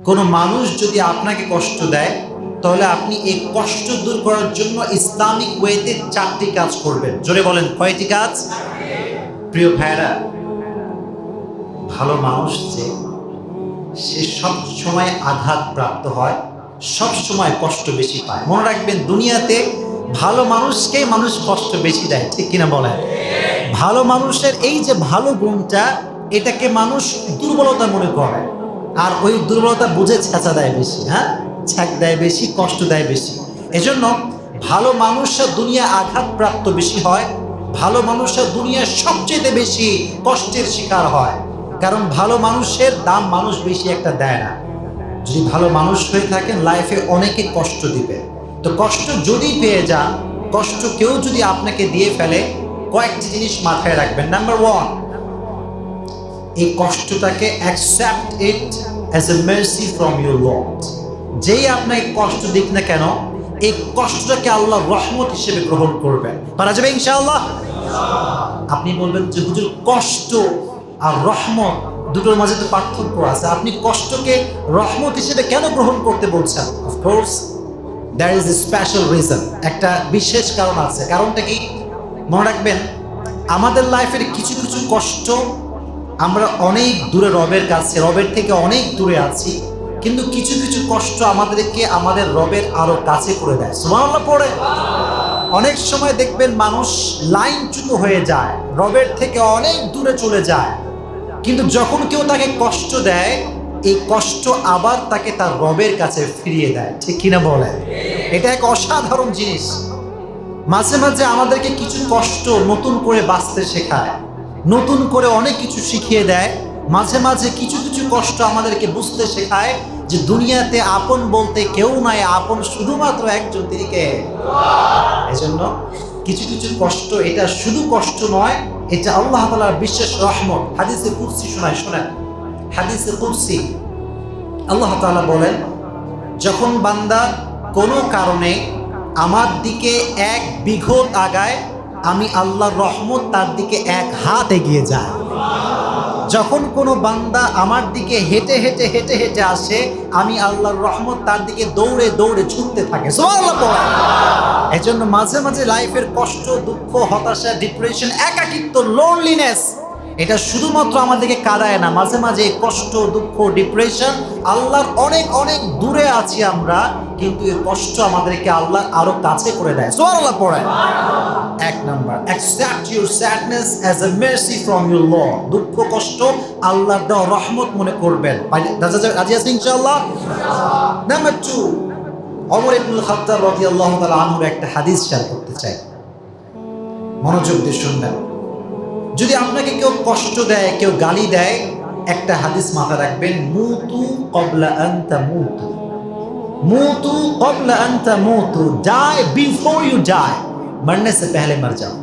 কোনো মানুষ যদি আপনাকে কষ্ট দেয়, তাহলে আপনি এই কষ্ট দূর করার জন্য ইসলামিক ওয়েতে চারটি কাজ করবেন। জোরে বলেন, কয়টি কাজ? প্রিয় ভাইরা ভালো মানুষ যে সে সব সময় আঘাত প্রাপ্ত হয়, সব সময় কষ্ট বেশি পায়। মনে রাখবেন, দুনিয়াতে ভালো মানুষকে মানুষ কষ্ট বেশি দেয়, ঠিক কিনা বলেন? ভালো মানুষের এই যে ভালো গুণটা, এটাকে মানুষ দুর্বলতা মনে করে। আর ওই দুর্বলতা বুঝে ছেঁচা দেয় বেশি হ্যাঁ? ছ্যাক দেয় বেশি, কষ্ট দেয় বেশি। এজন্য ভালো মানুষরা দুনিয়া আঘাতপ্রাপ্ত বেশি হয়, ভালো মানুষরা দুনিয়ার সবচেয়ে বেশি কষ্টের শিকার হয়। কারণ ভালো মানুষের দাম মানুষ বেশি একটা দেয় না। যদি ভালো মানুষ হয়ে থাকেন লাইফে অনেকে কষ্ট দিবে। তো কষ্ট যদি পেয়ে যান, কষ্ট কেউ যদি আপনাকে দিয়ে ফেলে, কয়েকটি জিনিস মাথায় রাখবেন। নাম্বার ওয়ান এই কষ্টটাকে accept it as a mercy from your lord যেই আপনাকে কষ্ট দিক না কেন, এই কষ্টটাকে আল্লাহ রহমত হিসেবে গ্রহণ করবেন পারা যাবে ইনশাআল্লাহ? আপনি বলবেন যে, হুজুর, কষ্ট আর রহমত দুটোর মাঝে তো পার্থক্য আছে। আপনি কষ্টকে রহমত হিসেবে কেন গ্রহণ করতে বলছেন? Of course there is a special reason একটা বিশেষ কারণ আছে। কারণটা কি? মনে রাখবেন, আমাদের লাইফের কিছু কিছু কষ্ট আমরা অনেক দূরে রবের কাছে, রবের থেকে অনেক দূরে আছি, কিন্তু কিছু কিছু কষ্ট আমাদেরকে আমাদের রবের আরও কাছে করে দেয়। সুবহানাল্লাহ, পড়ে। অনেক সময় দেখবেন মানুষ লাইনচ্যুত হয়ে যায়, রবের থেকে অনেক দূরে চলে যায়, কিন্তু যখন কেউ তাকে কষ্ট দেয়, এই কষ্ট আবার তাকে তার রবের কাছে ফিরিয়ে দেয়। ঠিক কিনা বলে এটা এক অসাধারণ জিনিস। মাঝে মাঝে আমাদেরকে কিছু কষ্ট নতুন করে বাঁচতে শেখায়। নতুন করে অনেক কিছু শিখিয়ে দেয়। মাঝে মাঝে কিছু কিছু কষ্ট আমাদেরকে বুঝতে শেখায় যে দুনিয়াতে আপন বলতে কেউ নাই, আপন শুধুমাত্র একজন তিনি কে? এজন্য কিছু কিছু কষ্ট, এটা শুধু কষ্ট নয়, এটা আল্লাহ তালার বিশেষ রহমত। হাদিসে কুরসি শোনায়, শোনেন। হাদিসে কুরসি আল্লাহ তাআলা বলেন, যখন বান্দা কোনো কারণে আমার দিকে এক বিঘত আগায় আমি আল্লাহর রহমত তার দিকে এক হাত এগিয়ে যায় যখন কোনো বান্দা আমার দিকে হেঁটে হেঁটে হেঁটে হেঁটে আসে, আমি আল্লাহর রহমত তার দিকে দৌড়ে দৌড়ে ছুটতে থাকে। এজন্য মাঝে মাঝে লাইফের কষ্ট, দুঃখ, হতাশা ডিপ্রেশন একাকিত্ব লোনলিনেস এটা শুধুমাত্র আমাদেরকে কাঁদায় না, মাঝে মাঝে কষ্ট, দুঃখ ডিপ্রেশন আল্লাহর অনেক অনেক দূরে আছি আমরা, কিন্তু এই কষ্ট আমাদেরকে আল্লাহ আরও কাছে করে দেয়। সুবহানাল্লাহ পড়ায় এক number accept your sadness as a mercy from your lord দুঃখ, কষ্ট আল্লাহর দেওয়া রহমত মনে করবেন। রাজি আছেন ইনশাআল্লাহ? Number two Umar ibnul Khattab রাদিয়াল্লাহু তাআলা আনহুর একটা হাদিস শেয়ার করতে চাই। মনোযোগ দিয়ে শুনবেন। যদি আপনাকে কেউ কষ্ট দেয়, কেউ গালি দেয়, একটা হাদিস মাথা রাখবেন, মুতু কবলা আনতা মুতু। মুতু কবলা আনতা মুতু। ডাই বিফোর ইউ ডাই মরনে সে পহলে মর যাও।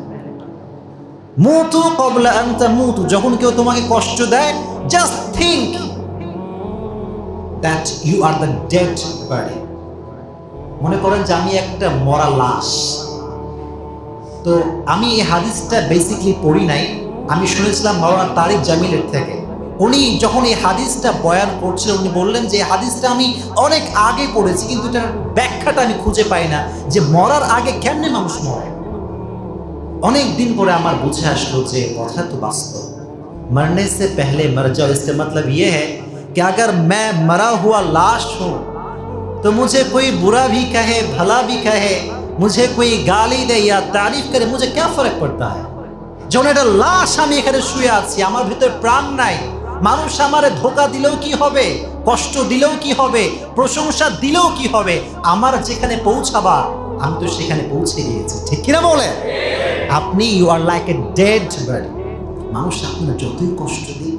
মুতু কবলা আনতা মুতু। যখন কেউ তোমাকে কষ্ট দেয় just think that you are the dead body মনে করেন যে আমি একটা মরা লাশ। তো আমি এই হাদিসটা বেসিকলি পড়ি নাই আমি শুনেছিলাম মাওলানা তারিক জামিলের থেকে উনি যখন এই হাদিসটা বয়ান করছিলেন উনি বললেন যে এই হাদিসটা আমি অনেক আগে পড়েছি কিন্তু এটার ব্যাখ্যাটা আমি খুঁজে পাই না যে মরার আগে কেমনে মানুষ মরে অনেক দিন পরে আমার বুঝে আসলো যে কথা তো বাস্তব मरने से पहले मर जाओ इसका मतलब ये है कि अगर मैं मरा हुआ लाश हूं तो मुझे कोई बुरा भी कहे भला भी कहे मुझे कोई गाली दे या तारीफ करे मुझे क्या फर्क पड़ता है যখন একটা লাশ আমি এখানে শুয়ে আছি আমার ভিতরে প্রাণ নাই মানুষ আমারে ধোকা দিলেও কি হবে কষ্ট দিলেও কি হবে প্রশংসা দিলেও কি হবে আমার যেখানে পৌঁছাবার আমি তো সেখানে পৌঁছে গিয়েছি ঠিক কিনা বলে আপনি you are like a dead body মানুষ আপনার যতই কষ্ট দিক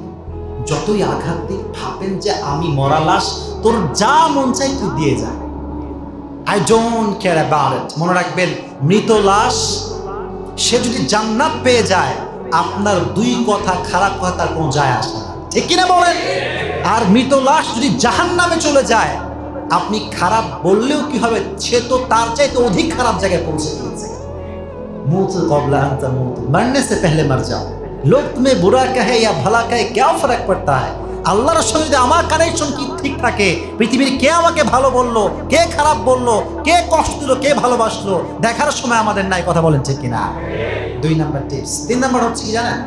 যতই আঘাত দিক ভাবেন যে আমি মরা লাশ তোর যা মন চাই তুই দিয়ে যা I don't care about it মনে রাখবেন, মৃত লাশ, সে যদি জান্নাত পেয়ে যায়, আপনার দুই কথা, খারাপ কথা কোনো যায় আসে না। ঠিক কিনা বলেন? আর মৃত লাশ যদি জাহান নামে চলে যায়, আপনি খারাপ বললেও কি হবে? সে তো তার চাইতে অধিক খারাপ জায়গায় পৌঁছে দিয়েছে মৌত কবলা আনতা মৌত। মারনে সে পেহলে মার যাও। লোক তুমি বুড়া কাহে, ইয়া ভলা কাহে কেউ ফরক পড়তা হয় আল্লাহর সঙ্গে যদি আমার কানেকশন কি ঠিক থাকে, পৃথিবীর কে আমাকে ভালো বলল, কে খারাপ বলল, কে কষ্ট দিল, কে ভালোবাসলো, দেখার সময় আমাদের নাই, কথা বলেন ঠিক কিনা? দুই নাম্বার টিপস তিন নাম্বার হচ্ছে কি জানেন?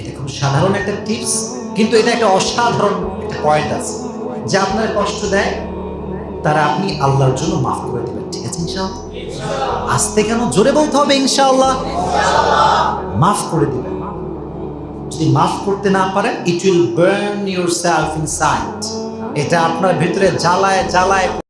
এটা খুব সাধারণ একটা টিপস কিন্তু এটা একটা অসাধারণ একটা পয়েন্ট আছে। যে আপনার কষ্ট দেয়, তারা আপনি আল্লাহর জন্য মাফ করে দেবেন, ঠিক আছে ইনশাআল্লাহ? আসতে কেন? জোরে বলতে হবে ইনশাআল্লাহ। মাফ করে দিবেন। যদি মাফ করতে না পারেন it will burn yourself inside এটা আপনার ভিতরে জ্বালায় জ্বালায়